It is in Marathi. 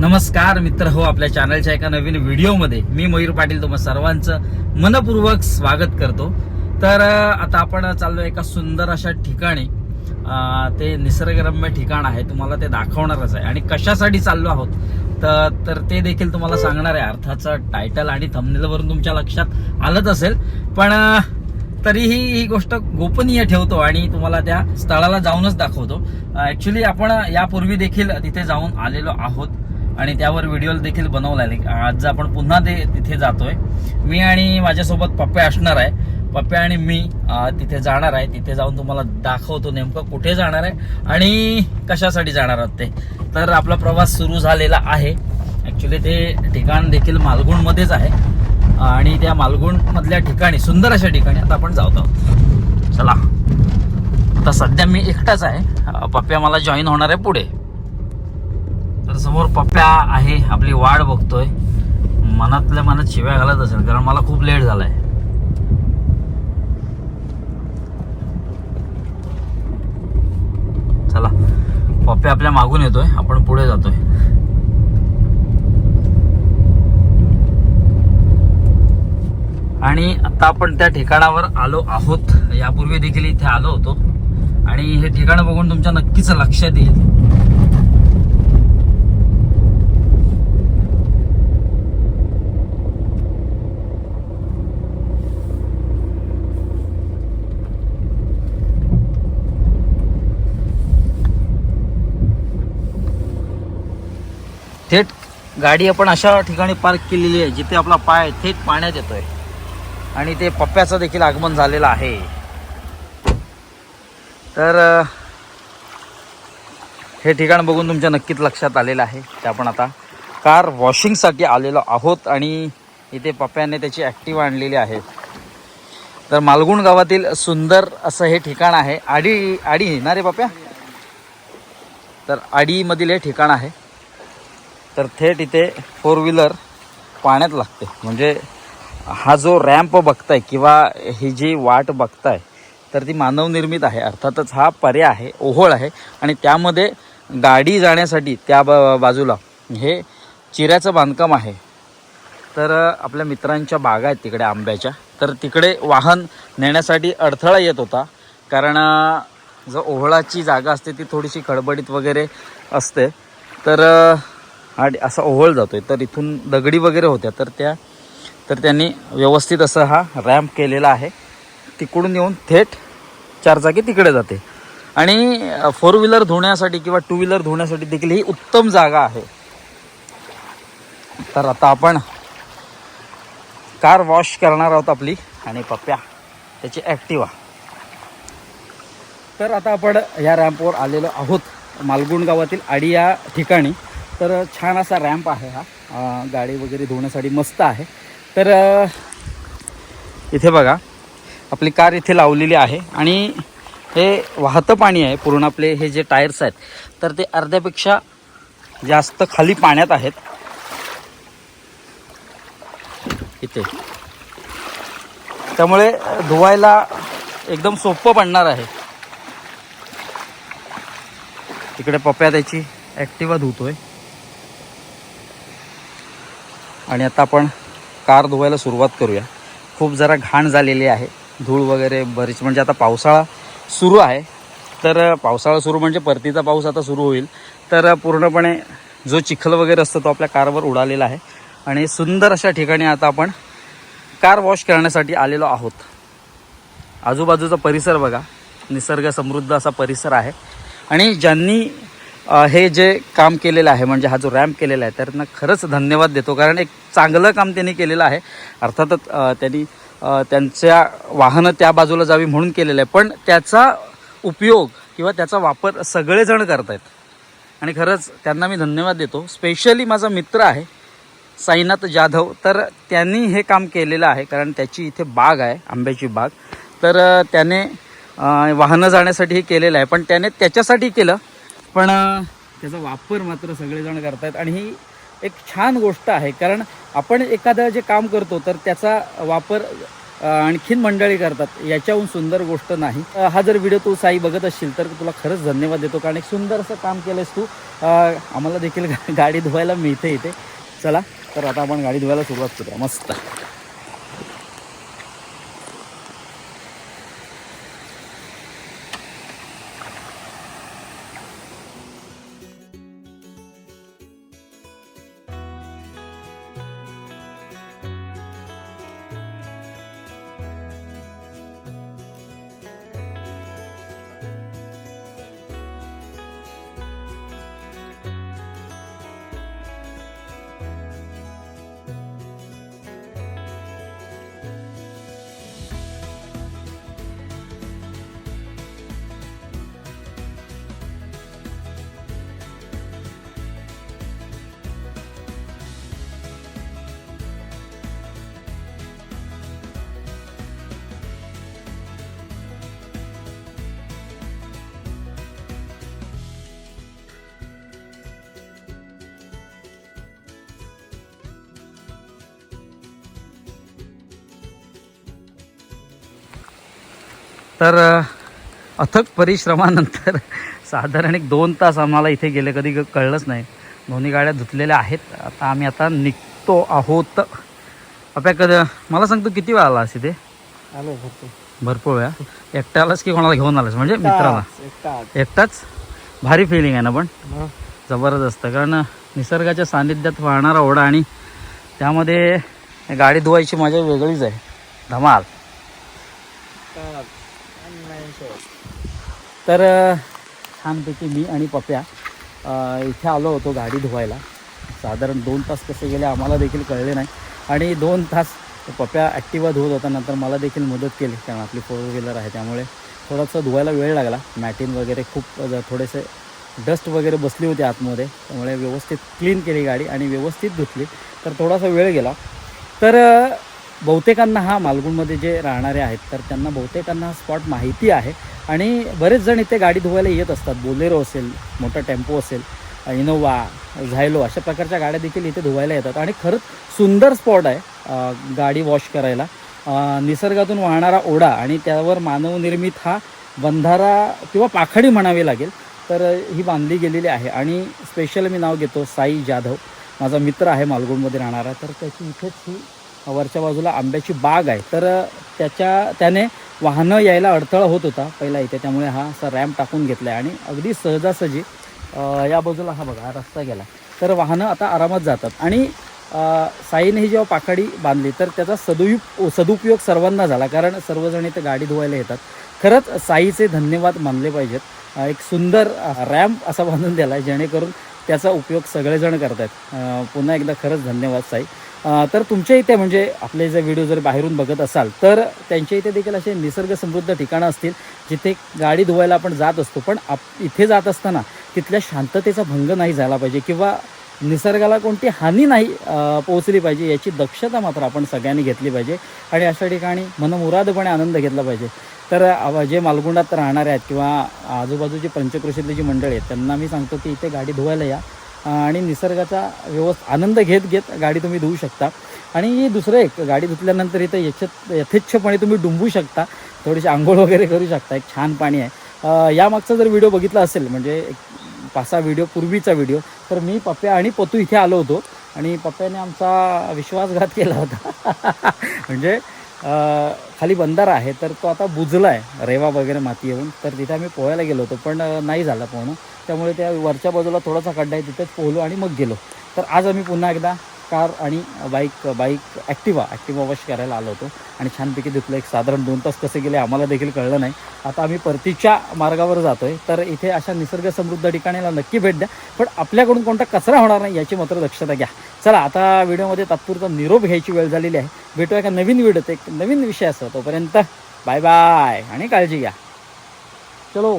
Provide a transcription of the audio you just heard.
नमस्कार मित्र हो आपल्या चॅनलच्या एका नवीन व्हिडिओमध्ये मी मयूर पाटील तुम्हा सर्वांचं मनपूर्वक स्वागत करतो. तर आता आपण चाललो एका सुंदर अशा ठिकाणी. ते निसर्गरम्य ठिकाण आहे तुम्हाला ते दाखवणारच आहे. आणि कशासाठी चाललो आहोत? तर तर ते देखील तुम्हाला सांगणार आहे. अर्थाचं टायटल आणि थंबनेलवरून तुमच्या लक्षात आलंच असेल. पण तरीही ही गोष्ट गोपनीय ठेवतो आणि तुम्हाला त्या स्थळाला जाऊनच दाखवतो. ऍक्च्युली आपण यापूर्वी देखील तिथे जाऊन आलेलो आहोत. आणि त्यावर व्हिडिओ देखील बनवला आहे आज आपण पुन्हा ते तिथे जातोय. मी आणि माझ्यासोबत पप्पे असणार आहे. पप्पे आणि मी तिथे जाणार आहे. तिथे जाऊन तुम्हाला दाखवतो नेमकं कुठे जाणार आहे आणि कशासाठी जाणार आहोत ते. तर आपला प्रवास सुरू झालेला आहे. ऍक्च्युली ते ठिकाण देखील मालगुणमध्येच आहे. आणि त्या मालगुणमधल्या ठिकाणी सुंदर अशा ठिकाणी आता आपण जात आहोत. चला. आता सध्या मी एकटाच आहे. पप्प्या मला जॉईन होणार आहे पुढे. तर समोर पप्प्या आहे आपली वाट बघतोय. मनातल्या मनात शिव्या घालत असेल कारण मला खूप लेट झालाय. चला पप्प्या आपल्या मागून येतोय आपण पुढे जातोय. आणि आता आपण त्या ठिकाणावर आलो आहोत. यापूर्वी देखील इथे आलो होतो. आणि हे ठिकाण बघून तुमच्या नक्कीच लक्षात येईल थेट गाडी आपण अशा ठिकाणी पार्क केलेली आहे जिथे आपला पाय थेट पाण्यात येतो आहे आणि ते पप्प्याचं देखील आगमन झालेलं आहे. तर हे ठिकाण बघून तुमच्या नक्कीच लक्षात आलेलं आहे ते आपण आता कार वॉशिंगसाठी आलेलो आहोत आणि इथे पप्प्याने त्याची ॲक्टिव्ह आणलेली आहे. तर मालगुण गावातील सुंदर असं हे ठिकाण आहे. आडी आडी ना रे पप्प्या? तर आडीमधील हे ठिकाण आहे. तर थेट इथे फोर व्हीलर पाण्यात लागते. म्हणजे हा जो रॅम्प बघताय किंवा ही जी वाट बघताय तर ती मानवनिर्मित आहे. अर्थातच हा पर्याय आहे ओहोळ आहे. आणि त्यामध्ये गाडी जाण्यासाठी त्या ब बाजूला हे चिऱ्याचं बांधकाम आहे. तर आपल्या मित्रांच्या बागा आहेत तिकडे आंब्याच्या. तर तिकडे वाहन नेण्यासाठी अडथळा येत होता. कारण जो ओहळाची जागा असते ती थोडीशी खडबडीत वगैरे असते. तर हा असा ओहळ आहे तर इथून दगडी वगैरे होत्या. तर त्या तर त्यांनी व्यवस्थित असं हा रॅम्प केलेला आहे. तिकडून येऊन थेट चारचाकी तिकडे जाते. आणि फोर व्हीलर धुण्यासाठी किंवा टू व्हीलर धुण्यासाठी देखील ही उत्तम जागा आहे. तर आता आपण कार वॉश करणार आहोत आपली. आणि पप्प्या त्याची ॲक्टिवा तर आता आपण या रॅम्पवर आलेलो आहोत. मालगुण गावातील आडी या ठिकाणी. तर छान असा रॅम्प आहे हा. गाडी वगैरे धुण्यासाठी मस्त आहे. तर इथे बघा आपली कार इथे लावलेली आहे आणि हे वाहतं पाणी आहे पूर्ण आपले हे जे टायर्स आहेत तर ते अर्ध्यापेक्षा जास्त खाली पाण्यात आहेत. इथे. त्यामुळे धुवायला एकदम सोपं पडणार आहे. तिकडे पप्या त्याची ॲक्टिवा धुतोय. आणि आता आपण कार धुवायला सुरुवात करूया. खूप जरा घाण झालेली आहे. धूळ वगैरे बरीच म्हणजे आता पावसाळा सुरू आहे. तर पावसाळा सुरू म्हणजे परतीचा पाऊस आता सुरू होईल. तर पूर्णपणे जो चिखल वगैरे असतो तो आपल्या कारवर उडालेला आहे. आणि सुंदर अशा ठिकाणी आता आपण कार वॉश करण्यासाठी आलेलो आहोत. आजूबाजूचा परिसर बघा. निसर्ग समृद्ध असा परिसर आहे. आणि ज्यांनी हे जे काम केलेलं आहे म्हणजे हा जो रॅम्प केलेला आहे त्यांना खरंच धन्यवाद देतो. कारण एक चांगलं काम त्यांनी केलेलं आहे. अर्थातच त्यांनी त्यांच्या वाहनं त्या बाजूला जावी म्हणून केलेलं आहे. पण त्याचा उपयोग किंवा त्याचा वापर सगळेजण करत आहेत आणि खरंच त्यांना मी धन्यवाद देतो. स्पेशली माझा मित्र आहे साईनाथ जाधव. तर त्यांनी हे काम केलेलं आहे कारण त्याची इथे बाग आहे आंब्याची बाग. तर त्याने वाहनं जाण्यासाठी हे केलेलं आहे. पण त्याने त्याच्यासाठी केलं पण त्याचा वापर मात्र सगळेजण करतायत. आणि ही एक छान गोष्ट आहे कारण आपण एखादं जे काम करतो तर त्याचा वापर आणखीन मंडळी करतात. याच्याहून सुंदर गोष्ट नाही. हा जर व्हिडिओ तू साई बघत असशील तर तुला खरंच धन्यवाद देतो कारण एक सुंदर असं काम केलंस तू. आम्हाला देखील गा- गाडी धुवायला मिळते इथे. चला तर आता आपण गाडी धुवायला सुरुवात करूया. मस्त. तर अथक परिश्रमानंतर साधारण एक दोन तास आम्हाला इथे गेले. कधी कळलंच नाही. दोन्ही गाड्या धुतलेल्या आहेत. आता आम्ही आता निघतो आहोत. आपल्या कधी मला सांगतो किती वेळा आलास इथे? आलो भरपूर भरपूर वेळा. एकटा आलास की कोणाला घेऊन आलास? म्हणजे मित्राला? एकटा एकटाच? भारी फिलिंग आहे ना पण? जबरदस्त. कारण निसर्गाच्या सानिध्यात वाहणारा ओढा आणि त्यामध्ये गाडी धुवायची मजा वेगळीच आहे. धमाल. तर छानपैकी मी आणि पप्या इथे आलो होतो गाडी धुवायला. साधारण दोन तास कसे गेले आम्हाला देखील कळले नाही. आणि दोन तास पप्या ॲक्टिवा धुवत होता नंतर मला देखील मदत केली कारण आपली फोर व्हीलर आहे त्यामुळे थोडासा धुवायला वेळ लागला. मॅटिन वगैरे खूप थोडेसे डस्ट वगैरे बसली होती आतमध्ये त्यामुळे व्यवस्थित क्लीन केली गाडी आणि व्यवस्थित धुतली. तर थोडासा वेळ गेला. तर बहुतेकांना हा मालगुणमध्ये जे राहणारे आहेत तर त्यांना बहुतेकांना हा स्पॉट माहिती आहे. आणि बरेच जण इथे गाडी धुवायला येत असतात. बोलेरो असेल मोठा टेम्पो असेल इनोवा झायलो अशा प्रकारच्या गाड्या देखील इथे धुवायला येतात. आणि खरंच सुंदर स्पॉट आहे गाडी वॉश करायला. निसर्गातून वाहणारा ओढा आणि त्यावर मानवनिर्मित हा बंधारा किंवा पाखडी म्हणावी लागेल तर ही बांधली गेलेली आहे. आणि स्पेशल मी नाव घेतो साई जाधव. माझा मित्र आहे मालगुणमध्ये राहणारा तर त्याची इथेच ही वरच्या बाजूला आंब्याची बाग आहे. तर त्याच्या त्याने वाहनं यायला अडथळा होत होता पहिला इथे. त्यामुळे हा असा रॅम्प टाकून घेतला आहे आणि अगदी सहजासहजी या बाजूला हा बघा हा रस्ता गेला. तर वाहनं आता आरामात जातात. आणि साईने ही जेव्हा पाखाडी बांधली तर त्याचा सदुयुप सदुपयोग सर्वांना झाला. कारण सर्वजण इथे गाडी धुवायला येतात. खरंच साईचे धन्यवाद मानले पाहिजेत. एक सुंदर रॅम्प असा बांधून दिला आहे जेणेकरून त्याचा उपयोग सगळेजण करत आहेत पुन्हा एकदा खरंच धन्यवाद साई. तर तुमच्या इथे म्हणजे आपले जे व्हिडिओ जर बाहेरून बघत असाल तर त्यांच्या इथे देखील असे निसर्ग समृद्ध ठिकाणं असतील जिथे गाडी धुवायला आपण जात असतो. पण आप इथे जात असताना तिथल्या शांततेचा भंग नाही झाला पाहिजे किंवा निसर्गाला कोणती हानी नाही पोहोचली पाहिजे याची दक्षता मात्र आपण सगळ्यांनी घेतली पाहिजे आणि अशा ठिकाणी मनमुरादपणे आनंद घेतला पाहिजे. तर जे मालगुंडात राहणारे आहेत किंवा आजूबाजूची पंचकृषीतली जी मंडळी आहेत त्यांना मी सांगतो की इथे गाडी धुवायला या. आणि निसर्गाचा व्यवस्थ आनंद घेत घेत गाडी तुम्ही धुवू शकता. आणि दुसरं एक गाडी धुतल्यानंतर इथं यथ यथेच्छपणे तुम्ही डुंबू शकता. थोडीशी आंघोळ वगैरे करू शकता. एक छान पाणी आहे. यामागचा जर व्हिडिओ बघितला असेल म्हणजे एक पाच सहा व्हिडिओ पूर्वीचा व्हिडिओ तर मी पप्प्या आणि पतू इथे आलो होतो. आणि पप्प्याने आमचा विश्वासघात केला होता. म्हणजे खाली बंधारा आहे तर तो आता बुजला आहे रेवा वगैरे माती येऊन. तर तिथे आम्ही पोहायला गेलो होतो पण नाही झालं पोहणं. त्यामुळे त्या वरच्या बाजूला थोडासा खड्डा आहे तिथेच पोहलो आणि मग गेलो. तर आज आम्ही पुन्हा एकदा कार आणि bike bike Activa Activa wash करायला आलो होतो. आणि छानपैकी धुतलं एक साधारण दोन तास कसे गेले आम्हाला देखील कळलं नाही. आता आम्ही परतीच्या मार्गावर जातो आहे तर इथे अशा निसर्ग समृद्ध ठिकाणीला नक्की भेट द्या. पण आपल्याकडून कोणता कचरा होणार नाही याची मात्र दक्षता घ्या. चला आता व्हिडिओमध्ये तात्पुरता निरोप घ्यायची वेळ झालेली आहे. भेटूया एका नवीन व्हिडिओत एक नवीन विषय असतो तोपर्यंत बाय बाय आणि काळजी घ्या. चलो.